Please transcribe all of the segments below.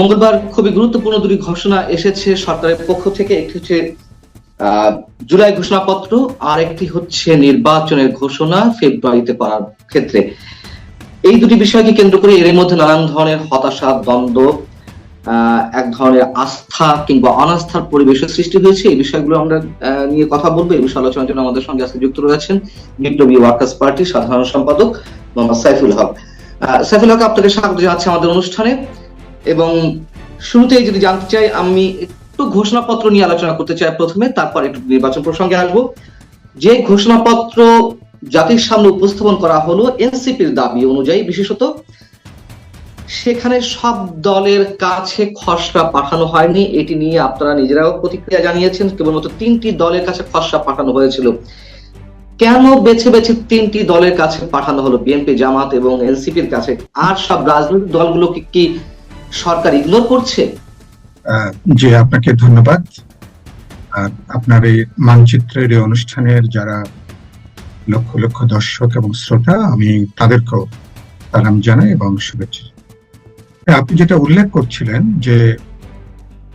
মঙ্গলবার খুবই গুরুত্বপূর্ণ দুটি ঘোষণা এসেছে সরকারের পক্ষ থেকে। একটি হচ্ছে জুলাই ঘোষণাপত্র, আর একটি হচ্ছে নির্বাচনের ঘোষণা ফেব্রুয়ারিতে করার ক্ষেত্রে। এই দুটি বিষয়কে কেন্দ্র করে এর মধ্যে নানান ধরনের হতাশা, দ্বন্দ্ব এক ধরনের আস্থা কিংবা অনাস্থার পরিবেশের সৃষ্টি হয়েছে। এই বিষয়গুলো আমরা নিয়ে কথা বলব। এই বিষয়ে আলোচনার জন্য আমাদের সঙ্গে আজকে যুক্ত রয়েছেন বিপ্লবী ওয়ার্কার্স পার্টির সাধারণ সম্পাদক মোহাম্মদ সাইফুল হক। সাইফুল হক আপনাকে স্বাগত জানাচ্ছি আমাদের অনুষ্ঠানে। এবং শুরুতেই যদি জানতে চাই, আমি একটু ঘোষণাপত্র নিয়ে আলোচনা করতে চাই প্রথমে, তারপর একটু নির্বাচন প্রসঙ্গে আসব। যে ঘোষণাপত্র জাতির সামনে উপস্থাপন করা হলো, এনসিপির দাবি অনুযায়ী বিশেষত, সেখানে সব দলের কাছে খসড়া পাঠানো হয়নি। এটি নিয়ে আপনারা নিজেরাও প্রতিক্রিয়া জানিয়েছেন, কেবলমাত্র তিনটি দলের কাছে খসড়া পাঠানো হয়েছিল। কেন বেছে বেছে তিনটি দলের কাছে পাঠানো হলো? বিএনপি, জামাত এবং এনসিপির কাছে। আর সব রাজনৈতিক দলগুলোকে কি সরকার ইগনোর করছে? জি, আপনাকে ধন্যবাদ। আর আপনার এই মানচিত্রের, এই অনুষ্ঠানের যারা লক্ষ লক্ষ দর্শক এবং শ্রোতা, আমি তাদেরকেও সালাম জানাই এবং শুভেচ্ছা আপনি যেটা উল্লেখ করছিলেন যে,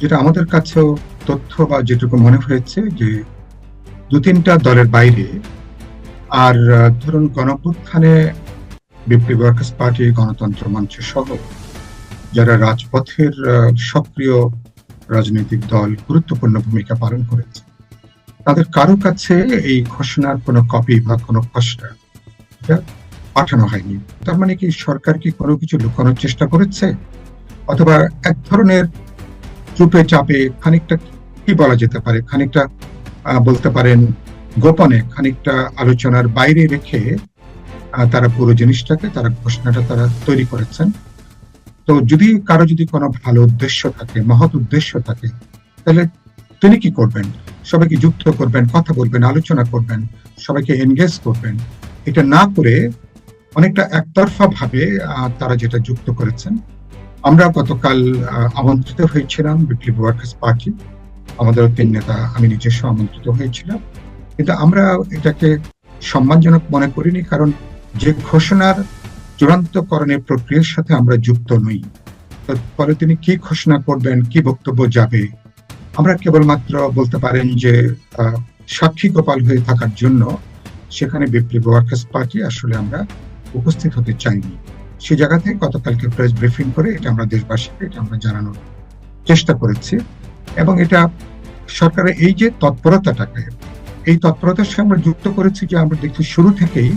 যেটা আমাদের কাছেও তথ্য বা যেটুকু মনে হয়েছে যে, দু তিনটা দলের বাইরে আর ধরুন গণপুত্থানে বিপ্লবী ওয়ার্কার্স পার্টি, গণতন্ত্র মঞ্চ সহ যারা রাজপথের সক্রিয় রাজনৈতিক দল গুরুত্বপূর্ণ ভূমিকা পালন করেছে, তাদের কারও কাছে এই ঘোষণার কোনো কপি বা কোনো খসড়া পাঠানো হয়নি। তার মানে কি সরকার কি কোনো কিছু লুকানোর চেষ্টা করেছে? অথবা এক ধরনের চুপে চাপে খানিকটা কি বলা যেতে পারে? খানিকটা বলতে পারেন গোপনে খানিকটা আলোচনার বাইরে রেখে তারা পুরো জিনিসটাকে, তারা ঘোষণাটা তারা তৈরি করেছেন। তো যদি কারও যদি কোনো ভালো উদ্দেশ্য থাকে, মহৎ উদ্দেশ্য থাকে, তাহলে তিনি কি করবেন? সবাইকে যুক্ত করবেন, কথা বলবেন, আলোচনা করবেন, সবাইকে এনগেজ করবেন। এটা না করে অনেকটা একতরফা ভাবে তারা যেটা যুক্ত করেছেন। আমরা গতকাল আমন্ত্রিত হয়েছিলাম বিপ্লবী ওয়ার্কার্স পার্টি আমাদের তিন নেতা আমি নিজস্ব আমন্ত্রিত হয়েছিলাম। কিন্তু আমরা এটাকে সম্মানজনক মনে করিনি, কারণ যে ঘোষণার চূড়ান্তকরণের প্রক্রিয়ার সাথে আমরা যুক্ত নই। ফলে তিনি কি ঘোষণা করবেন, কি বক্তব্য যাবে, আমরা কেবলমাত্র বলতে পারেন যে সাক্ষী গোপাল হয়ে থাকার জন্য সেখানে বিপ্লবী ওয়ার্কার্স পার্টি আসলে আমরা উপস্থিত হতে চাইনি। সে জায়গা থেকে গতকালকে প্রেস ব্রিফিং করে এটা আমরা দেশবাসীকে, এটা আমরা জানানোর চেষ্টা করেছি এবং এটা সরকারের এই যে তৎপরতাটাকে, এই তৎপরতার সঙ্গে আমরা যুক্ত করেছি যে আমরা দেখছি শুরু থেকেই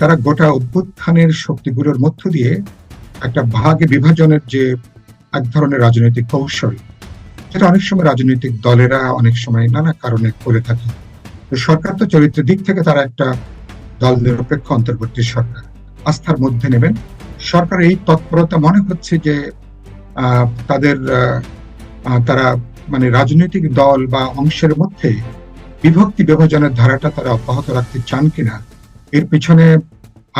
তারা গোটা অভ্যুত্থানের শক্তিগুলোর মধ্য দিয়ে একটা ভাগে বিভাজনের যে এক ধরনের রাজনৈতিক কৌশল, সেটা অনেক সময় রাজনৈতিক দলেরা অনেক সময় নানা কারণে করে থাকে। তো সরকার তো চরিত্রের দিক থেকে তারা একটা দল নিরপেক্ষ অন্তর্বর্তী সরকার। আস্থার মধ্যে নেবেন। সরকার এই তৎপরতা মনে হচ্ছে যে তাদের তারা মানে রাজনৈতিক দল বা অংশের মধ্যে বিভক্তি বিভাজনের ধারাটা তারা অব্যাহত রাখতে চান কিনা এর পিছনে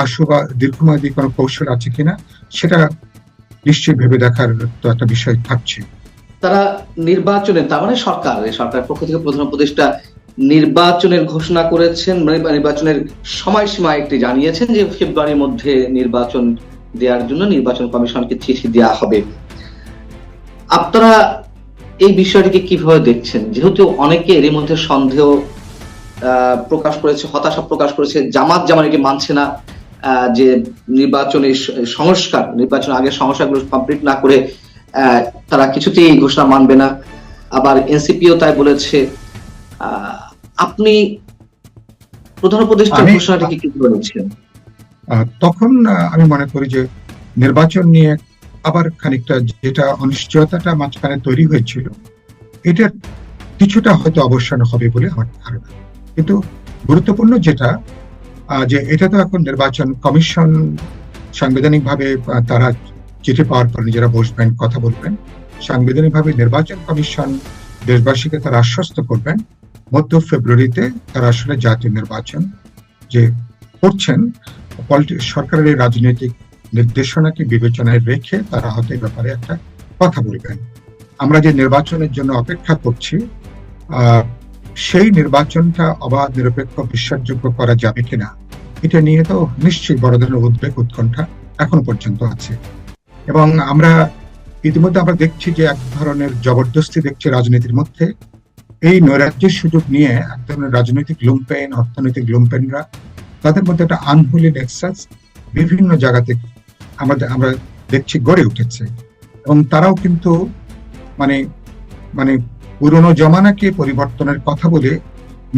আশু বা দীর্ঘমেয়াদী কোনো কৌশল আছে কিনা, সেটা নিশ্চয়ই ভেবে দেখার তো একটা বিষয় থাকছে। তারা নির্বাচনে তার মানে সরকার সরকার পক্ষ থেকে প্রধান উপদেষ্টা নির্বাচনের ঘোষণা করেছেন মানে নির্বাচনের সময়সীমা একটি জানিয়েছেন যে ফেব্রুয়ারির মধ্যে নির্বাচন দেওয়ার জন্য নির্বাচন কমিশনকে চিঠি দেওয়া হবে। আপনারা এই বিষয়টিকে কীভাবে দেখছেন? যেহেতু অনেকে এরই মধ্যে সন্দেহ প্রকাশ করেছে হতাশা প্রকাশ করেছে জামাত জামানিকে মানছে না যে নির্বাচনের সংস্কার নির্বাচন আগে সংস্কারগুলো কমপ্লিট না করে তারা কিছুতেই ঘোষণা মানবে না। আবার এনসিপিও তাই বলেছে। আপনি প্রধান উপদেষ্টা ঘোষণাটিকে কি আহ, তখন আমি মনে করি যে নির্বাচন নিয়ে আবার খানিকটা যেটা অনিশ্চয়তাটা মাঝখানে তৈরি হয়েছিল এটার কিছুটা হয়তো অবসান হবে বলে আমার ধারণা। কিন্তু গুরুত্বপূর্ণ যেটা যে এটা তো এখন নির্বাচন কমিশন সাংবিধানিকভাবে তারা চিঠি পাওয়ার পর নিজেরা বসবেন, কথা বলবেন। সাংবিধানিকভাবে নির্বাচন কমিশন দেশবাসীকে তারা আশ্বস্ত করবেন, মধ্য ফেব্রুয়ারিতে তারা আসলে জাতীয় নির্বাচন যে করছেন সরকারের রাজনৈতিক নির্দেশনাকে বিবেচনায় রেখে তারা হয়তো এই ব্যাপারে একটা কথা বলবেন। আমরা যে নির্বাচনের জন্য অপেক্ষা করছি সেই নির্বাচনটা অবাধ, নিরপেক্ষ, বিশ্বাসযোগ্য করা যাবে কিনা, এটা নিয়ে তো নিশ্চয়ই বড় ধরনের উদ্বেগ, উৎকণ্ঠা এখনও পর্যন্ত আছে। এবং আমরা ইতিমধ্যে আমরা দেখছি যে এক ধরনের জবরদস্তি দেখছি রাজনীতির মধ্যে। এই নৈরাজ্যের সুযোগ নিয়ে এক ধরনের রাজনৈতিক লুম্পেন, অর্থনৈতিক লুম্পেনরা তাদের মধ্যে একটা আনহুলি নেক্সাস বিভিন্ন জায়গাতে আমাদের, আমরা দেখছি গড়ে উঠেছে। এবং তারাও কিন্তু মানে মানে পুরনো জমানাকে পরিবর্তনের কথা বলে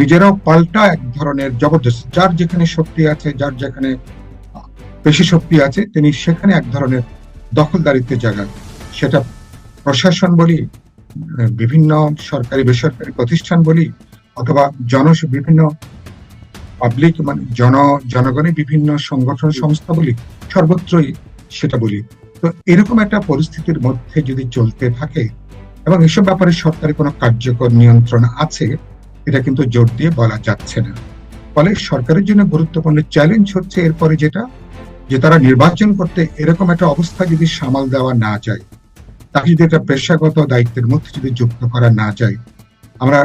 নিজেরাও পাল্টা এক ধরনের জবরদস্ত। যার যেখানে শক্তি আছে, যার যেখানে বেশি শক্তি আছে, তিনি সেখানে এক ধরনের দখলদারিত্বের জায়গা সেটা প্রশাসন বলি বিভিন্ন সরকারি, বেসরকারি প্রতিষ্ঠান বলি, অথবা জন বিভিন্ন পাবলিক মানে জন, জনগণের বিভিন্ন সংগঠন সংস্থা বলি, সর্বত্রই সেটা বলি। তো এরকম একটা পরিস্থিতির মধ্যে যদি চলতে থাকে এবং এসব ব্যাপারে সরকারি কোনো কার্যকর নিয়ন্ত্রণ আছে, এটা কিন্তু জোর দিয়ে বলা যাচ্ছে না। ফলে সরকারের জন্য গুরুত্বপূর্ণ চ্যালেঞ্জ হচ্ছে এরপরে যেটা, যে তারা নির্বাচন করতে এরকম একটা অবস্থা যদি সামাল দেওয়া না যায়, তাকে যদি একটা পেশাগত দায়িত্বের মধ্যে যদি যুক্ত করা না যায়, আমরা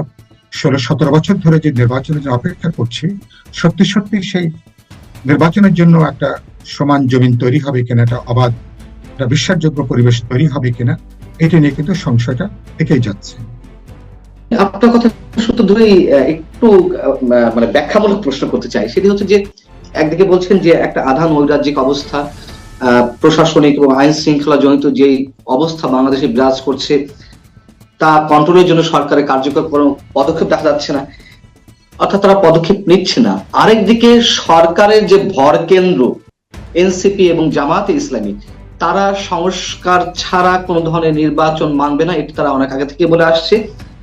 ষোলো সতেরো বছর ধরে যে নির্বাচনের জন্য অপেক্ষা করছি, সত্যি সত্যি সেই নির্বাচনের জন্য একটা সমান জমিন তৈরি হবে কিনা, একটা অবাধ, একটা বিশ্বাসযোগ্য পরিবেশ তৈরি হবে কিনা এটা নিয়ে কিন্তু সংশয়টা থেকেই যাচ্ছে। আপনার কথা সত্য ধরেই একটু মানে ব্যাখ্যামূলক প্রশ্ন করতে চাই। সেটি হচ্ছে যে, একদিকে বলছেন যে একটা আধা নৈরাজ্যিক অবস্থা প্রশাসনিক এবং আইন শৃঙ্খলা জনিত যে অবস্থা বাংলাদেশে বিরাজ করছে, তা কন্ট্রোলের জন্য সরকারের কার্যকর কোনো পদক্ষেপ দেখা যাচ্ছে না। অর্থাৎ তারা পদক্ষেপ নিচ্ছে না। আরেকদিকে সরকারের যে ভর কেন্দ্র এনসিপি এবং জামাতে ইসলামী তারা সংস্কার ছাড়া কোনো ধরনের নির্বাচন মানবে না, এটি তারা অনেক আগে থেকে বলে আসছে।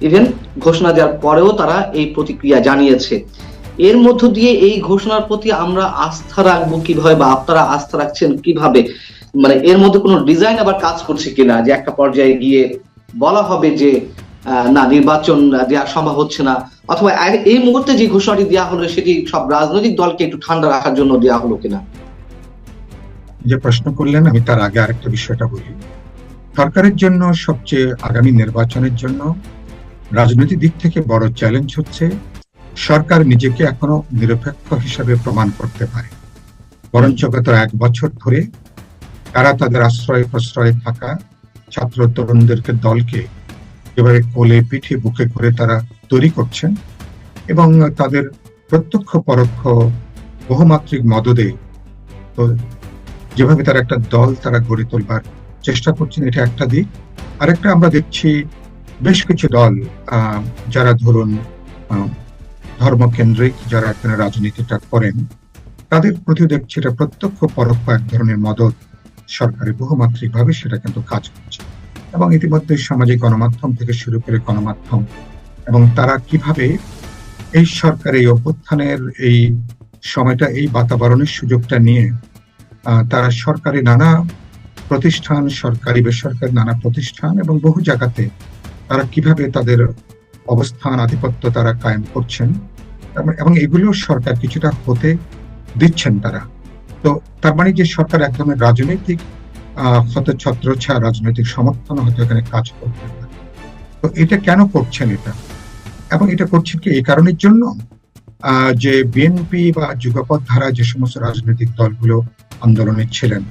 ইভেন ঘোষণা দেওয়ার পরেও তারা এই প্রতিক্রিয়া জানিয়েছে। এর মধ্য দিয়ে এই ঘোষণার প্রতি আমরা আস্থা রাখব কীভাবে বা আপনারা আস্থা রাখছেন কীভাবে? মানে এর মধ্যে কোনো ডিজাইন আবার কাজ করছে কিনা? যে একটা পর্যায়ে গিয়ে বলা হবে যে না, নির্বাচন দেওয়া সম্ভব হচ্ছে না। অথবা এই মুহূর্তে যে ঘোষণাটি দেওয়া হলো, সেটি সব রাজনৈতিক দলকে একটু ঠান্ডা রাখার জন্য দেওয়া হলো কিনা? যে প্রশ্ন করলেন, আমি তার আগে আরেকটা বিষয়টা বলি। সরকারের জন্য সবচেয়ে আগামী নির্বাচনের জন্য রাজনৈতিক দিক থেকে বড় চ্যালেঞ্জ হচ্ছে, সরকার নিজেকে এখনও নিরপেক্ষ হিসাবে প্রমাণ করতে পারে। বরঞ্চ গত এক বছর ধরে তারা তাদের আশ্রয় প্রশ্রয়ে থাকা ছাত্র তরুণদেরকে দলকে এবারে কোলে পিঠে বুকে করে তারা তৈরি করছেন এবং তাদের প্রত্যক্ষ পরোক্ষ বহুমাত্রিক মদদে যেভাবে তারা একটা দল তারা গড়ে তোলবার চেষ্টা করছেন, এটা একটা দিক। আরেকটা আমরা দেখছি বেশ কিছু দল যারা ধরুন ধর্মকেন্দ্রিক যারা এখানে রাজনীতিটা করেন, তাদের প্রতি দেখছি এটা প্রত্যক্ষ পরোক্ষ এক ধরনের মদত সরকারি বহুমাত্রিক ভাবে সেটা কিন্তু কাজ করছে। এবং ইতিমধ্যে সামাজিক গণমাধ্যম থেকে শুরু করে গণমাধ্যম এবং তারা কীভাবে এই সরকার এই অভ্যুত্থানের এই সময়টা, এই বাতাবরণের সুযোগটা নিয়ে তারা সরকারি নানা প্রতিষ্ঠান, সরকারি বেসরকারি নানা প্রতিষ্ঠান এবং বহু জায়গাতে তারা কীভাবে তাদের অবস্থান, আধিপত্য তারা কায়েম করছেন এবং- এগুলো সরকার কিছুটা হতে দিচ্ছেন তারা। তো তার মানে যে সরকার এক ধরনের রাজনৈতিক হয়তো ছত্রছা রাজনৈতিক সমর্থন হয়তো এখানে কাজ করতে তো এটা কেন করছেন এটা? এবং এটা করছেন কি এই কারণের জন্য? যে বিএনপি বা যুগপথ ধারা যে সমস্ত রাজনৈতিক দলগুলো আন্দোলনে ছিলেন,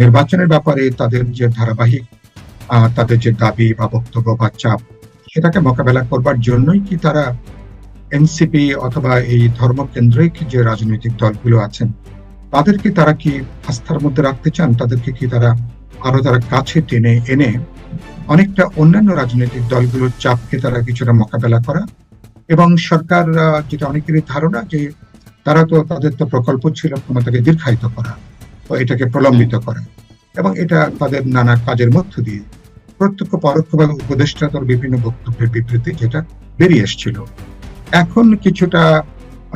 নির্বাচনের ব্যাপারে তাদের যে ধারাবাহিক তাদের যে দাবি বা বক্তব্য বা চাপ, সেটাকে মোকাবেলা করবার জন্যই কি তারা এনসিপি অথবা এই ধর্মকেন্দ্রিক যে রাজনৈতিক দলগুলো আছেন, তাদেরকে তারা কি আস্থার মধ্যে রাখতে চান? তাদেরকে কি তারা আরও তারা কাছে টেনে এনে অনেকটা অন্যান্য রাজনৈতিক দলগুলোর চাপকে তারা কিছুটা মোকাবেলা করা এবং সরকার যেটা অনেকেরই ধারণা যে তারা তো তাদের তো প্রকল্প ছিল ক্ষমতাকে দীর্ঘায়িত করা ও এটাকে প্রলম্বিত করা এবং এটা তাদের নানা কাজের মধ্য দিয়ে। প্রত্যক্ষ পরোক্ষভাবে উপদেষ্টাতর বিভিন্ন বক্তব্যের বিবৃতি যেটা বেরিয়ে এসেছিল। এখন কিছুটা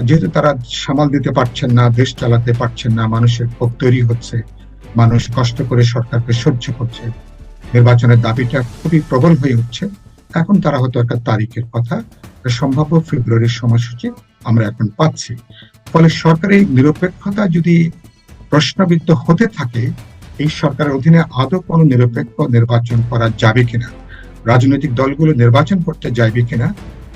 যেহেতু তারা সামাল দিতে পারছেন না দেশ চালাতে পারছেন না মানুষের ক্ষোভ তৈরি হচ্ছে মানুষ কষ্ট করে সরকারকে সহ্য করছে নির্বাচনের দাবিটা খুবই প্রবল হয়ে উঠছে। এখন তারা হয়তো একটা তারিখের কথা সম্ভাব্য ফেব্রুয়ারির সময়সূচি আমরা এখন পাচ্ছি। ফলে সরকারের নিরপেক্ষতা যদি প্রশ্নবিদ্ধ হতে থাকে, এই সরকারের অধীনে আদৌ কোনো নিরপেক্ষ নির্বাচন করা যাবে কিনা, রাজনৈতিক দলগুলো নির্বাচন করতে যাইবে কিনা,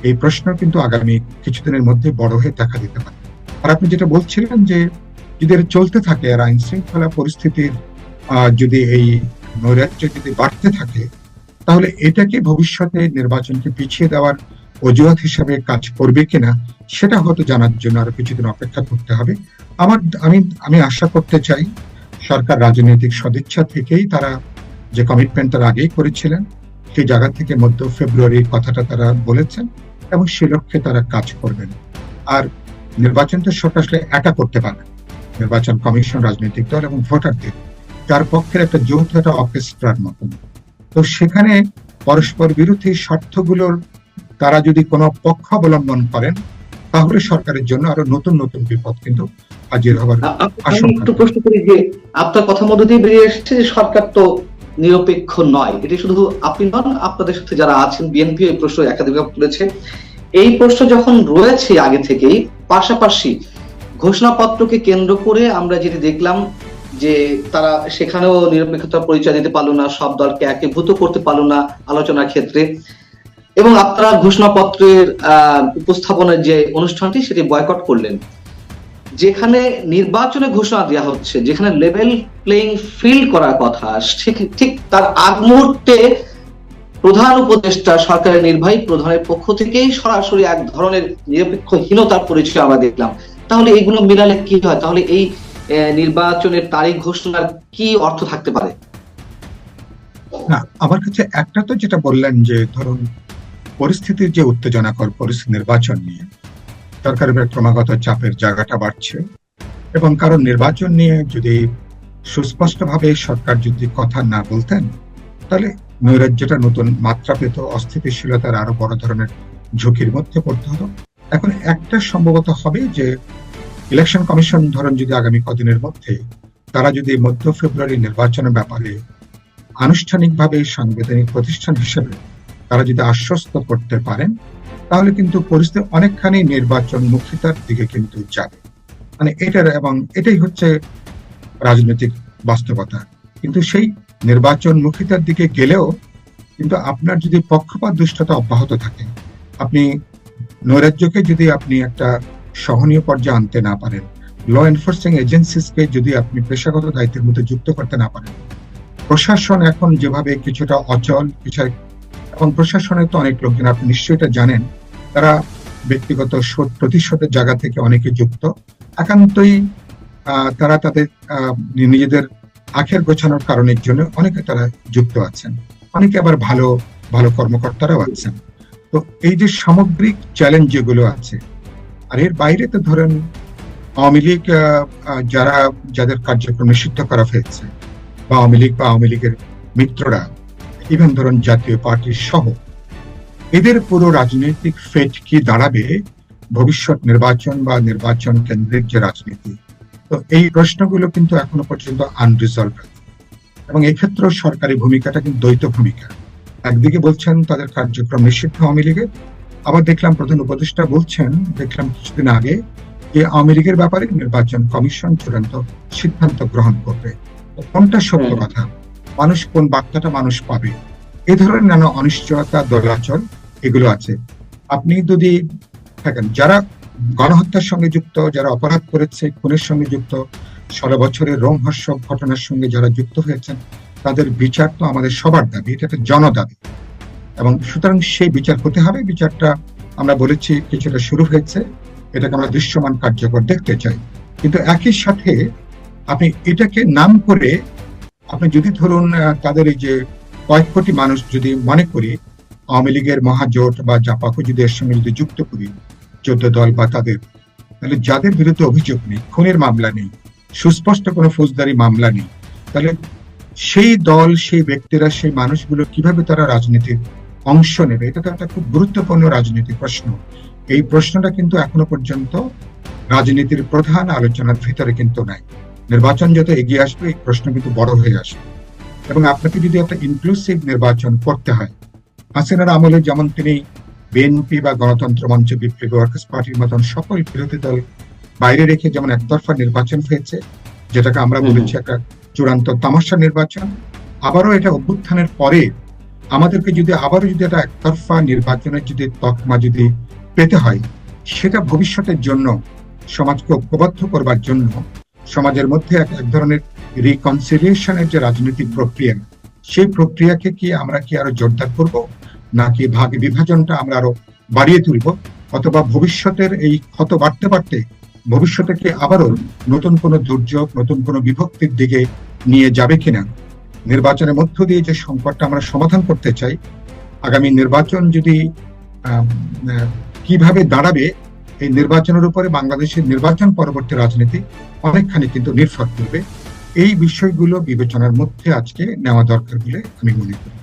এই প্রশ্ন কিন্তু আগামী কিছুদিনের মধ্যে বড় হয়ে দেখা দিতে পারে। আর আপনি যেটা বলছিলেন যে যদি চলতে থাকে, আর আইন শৃঙ্খলা পরিস্থিতির যদি এই নৈরাজ্য যদি বাড়তে থাকে তাহলে এটাকে ভবিষ্যতে নির্বাচনকে পিছিয়ে দেওয়ার অজুহাত হিসাবে কাজ করবে কিনা, সেটা হয়তো জানার জন্য আরও কিছুদিন অপেক্ষা করতে হবে। আমার, আমি আমি আশা করতে চাই সরকার রাজনৈতিক সদিচ্ছা থেকেই তারা যে কমিটমেন্ট তারা আগেই করেছিলেন, সেই জায়গা থেকে মধ্য ফেব্রুয়ারির কথাটা তারা বলেছেন এবং সে লক্ষ্যে তারা কাজ করবেন। আর নির্বাচন তো সরকার আসলে একা করতে পারে নির্বাচন কমিশন, রাজনৈতিক দল এবং ভোটারদের, তার পক্ষের একটা যৌথ একটা অর্কেস্ট্রার মতন। তো সেখানে পরস্পর বিরোধী স্বার্থগুলোর তারা যদি কোনো পক্ষ অবলম্বন করেন তাহলে সরকারের জন্য আরও নতুন নতুন বিপদ কিন্তু হাজির হবার। একটু প্রশ্ন করি যে আপনার কথা মধ্য দিয়ে বেরিয়ে এসেছে যে সরকার তো নিরপেক্ষ নয় এটি শুধু আপনি নন আপনাদের সাথে যারা আছেন বিএনপি এই প্রশ্ন একাধিকবার তুলেছে এই প্রশ্ন যখন রয়েছে আগে থেকেই পাশাপাশি ঘোষণাপত্রকে কেন্দ্র করে আমরা যেটি দেখলাম যে তারা সেখানেও নিরপেক্ষতার পরিচয় দিতে পারল না, সব দলকে একীভূত করতে পারল না আলোচনার ক্ষেত্রে। এবং আপনারা ঘোষণাপত্রের উপস্থাপনের যে অনুষ্ঠানটি সেটি বয়কট করলেন। যেখানে নির্বাচনে ঘোষণা দেওয়া হচ্ছে, যেখানে লেভেল প্লেইং ফিল্ড করার কথা ঠিক- তার আগ মুহূর্তে প্রধান উপদেষ্টা, সরকারের নির্বাহী প্রধানের পক্ষ থেকেই সরাসরি এক ধরনের নিরপেক্ষহীনতার পরিচয় আমরা দেখলাম। তাহলে এইগুলো মিলালে কি হয়? তাহলে এই নির্বাচনের তারিখ ঘোষণার কি অর্থ থাকতে পারে? না, আমার কাছে একটা তো যেটা বললেন যে, ধরুন, পরিস্থিতির যে উত্তেজনাকর পরিস্থিতি নির্বাচন নিয়ে সরকারের ক্রমাগত চাপের জায়গাটা বাড়ছে এবং কারণ নির্বাচন নিয়ে যদি সুস্পষ্টভাবে সরকার যদি কথা না বলতেন, তাহলে নৈরাজ্যটা নতুন মাত্রা পেত অস্থিতিশীলতার আরও বড় ধরনের ঝুঁকির মধ্যে পড়তে হতো। এখন একটা সম্ভবত হবে যে ইলেকশন কমিশন ধরুন যদি আগামী কদিনের মধ্যে তারা যদি মধ্য ফেব্রুয়ারি নির্বাচনের ব্যাপারে আনুষ্ঠানিকভাবে সাংবিধানিক প্রতিষ্ঠান হিসেবে তারা যদি আশ্বস্ত করতে পারেন, তাহলে কিন্তু পরিস্থিতি অনেকখানি নির্বাচন মুখিতার দিকে কিন্তু যাবে। মানে এটার এবং এটাই হচ্ছে রাজনৈতিক বাস্তবতা। কিন্তু সেই নির্বাচন মুখিতার দিকে গেলেও কিন্তু আপনার যদি পক্ষপাত দুষ্টতা অব্যাহত থাকে, আপনি নৈরাজ্যকে যদি আপনি একটা সহনীয় পর্যায়ে আনতে না পারেন। ল এনফোর্সিং এজেন্সিসকে যদি আপনি পেশাগত দায়িত্বের মধ্যে যুক্ত করতে না পারেন। প্রশাসন এখন যেভাবে কিছুটা অচল কিছু এবং প্রশাসনে তো অনেক লোকজন, আপনি নিশ্চয়ই এটা জানেন, তারা ব্যক্তিগত শোধ প্রতিশোধের জায়গা থেকে অনেকে যুক্ত। একান্তই তারা তাদের নিজেদের আখের গোছানোর কারণের জন্য অনেকে তারা যুক্ত আছেন। অনেকে আবার ভালো ভালো কর্মকর্তারাও আছেন। তো এই যে সামগ্রিক চ্যালেঞ্জ যেগুলো আছে আর এর বাইরে তো ধরেন আওয়ামী লীগ যারা, যাদের কার্যক্রম নিষিদ্ধ করা হয়েছে, বা আওয়ামী লীগ বা আওয়ামী লীগের মিত্ররা ইভেন ধরুন জাতীয় পার্টি সহ, এদের পুরো রাজনৈতিক ফেট কি দাঁড়াবে? ভবিষ্যৎ নির্বাচন বা নির্বাচন কেন্দ্রের যে রাজনীতি। তো এই প্রশ্নগুলো কিন্তু এখনও পর্যন্ত আনরিজলভ এবং এক্ষেত্রে সরকারি ভূমিকাটা কিন্তু দ্বৈত ভূমিকা। একদিকে বলছেন তাদের কার্যক্রম নিষিদ্ধ আওয়ামী লীগের আবার দেখলাম প্রধান উপদেষ্টা বলছেন দেখলাম কিছুদিন আগে যে আওয়ামী লীগের ব্যাপারে নির্বাচন কমিশন চূড়ান্ত সিদ্ধান্ত গ্রহণ করবে। কোনটা সত্য কথা? মানুষ কোন বার্তাটা মানুষ পাবে? এ ধরনের নানা অনিশ্চয়তা দোলাচল এগুলো আছে। আপনি যদি থাকেন যারা গণহত্যার সঙ্গে যুক্ত যারা অপরাধ করেছে খুনের সঙ্গে যুক্ত ষোলো বছরের রোমহর্ষক ঘটনার সঙ্গে যারা যুক্ত হয়েছেন তাদের বিচার তো আমাদের সবার দাবি এটা একটা জনদাবি। এবং সুতরাং সেই বিচার হতে হবে। বিচারটা আমরা বলেছি কিছুটা শুরু হয়েছে। এটাকে আমরা দৃশ্যমান কার্যকর দেখতে চাই। কিন্তু একই সাথে আপনি এটাকে নাম করে আপনি যদি ধরুন তাদের এই যে কয়েক কোটি মানুষ যদি মনে করি, আওয়ামী লীগের মহাজোট বা জাপাকে যদি এর সঙ্গে যদি যুক্ত করি, চোদ্দ দল বা তাদের, তাহলে যাদের বিরুদ্ধে অভিযোগ নেই, খুনের মামলা নেই, সুস্পষ্ট কোনো ফৌজদারি মামলা নেই, তাহলে সেই দল, সেই ব্যক্তিরা, সেই মানুষগুলো কীভাবে তারা রাজনীতির অংশ নেবে? এটা তো একটা খুব গুরুত্বপূর্ণ রাজনৈতিক প্রশ্ন। এই প্রশ্নটা কিন্তু এখনও পর্যন্ত রাজনীতির প্রধান আলোচনার ভিতরে কিন্তু নাই। নির্বাচন যত এগিয়ে আসবে এই প্রশ্ন কিন্তু বড় হয়ে আসবে। এবং আপনাকে যদি একটা ইনক্লুসিভ নির্বাচন করতে হয় হাসিনার আমলে যেমন তিনি বিএনপি বা গণতন্ত্র মঞ্চ বিপ্লবী ওয়ার্কার্স পার্টির মতন সকল বিরোধী দল বাইরে রেখে যেমন একতরফা নির্বাচন হয়েছে যেটাকে আমরা বলেছি একটা চূড়ান্ত তামাশা নির্বাচন আবারও এটা অভ্যুত্থানের পরে আমাদেরকে যদি আবারও যদি একটা একতরফা নির্বাচনের যদি তকমা যদি পেতে হয়, সেটা ভবিষ্যতের জন্য, সমাজকে ঐক্যবদ্ধ করবার জন্য, সমাজের মধ্যে এক এক ধরনের রিকনসিলিয়েশনের যে রাজনৈতিক প্রক্রিয়া, সেই প্রক্রিয়াকে কি আমরা কি আরও জোরদার করব? নাকি ভাগ বিভাজনটা আমরা আরও বাড়িয়ে তুলব? অথবা ভবিষ্যতের এই ক্ষত বাড়তে বাড়তে ভবিষ্যতে কি আবারও নতুন কোনো দুর্যোগ, নতুন কোনো বিভক্তির দিকে নিয়ে যাবে কিনা? নির্বাচনের মধ্য দিয়ে যে সংকটটা আমরা সমাধান করতে চাই, আগামী নির্বাচন যদি কীভাবে দাঁড়াবে, এই নির্বাচনের উপরে বাংলাদেশের নির্বাচন পরবর্তী রাজনীতি অনেকখানি কিন্তু নির্ভর করবে। এই বিষয়গুলো বিবেচনার মধ্যে আজকে নেওয়া দরকার বলে আমি মনে করি।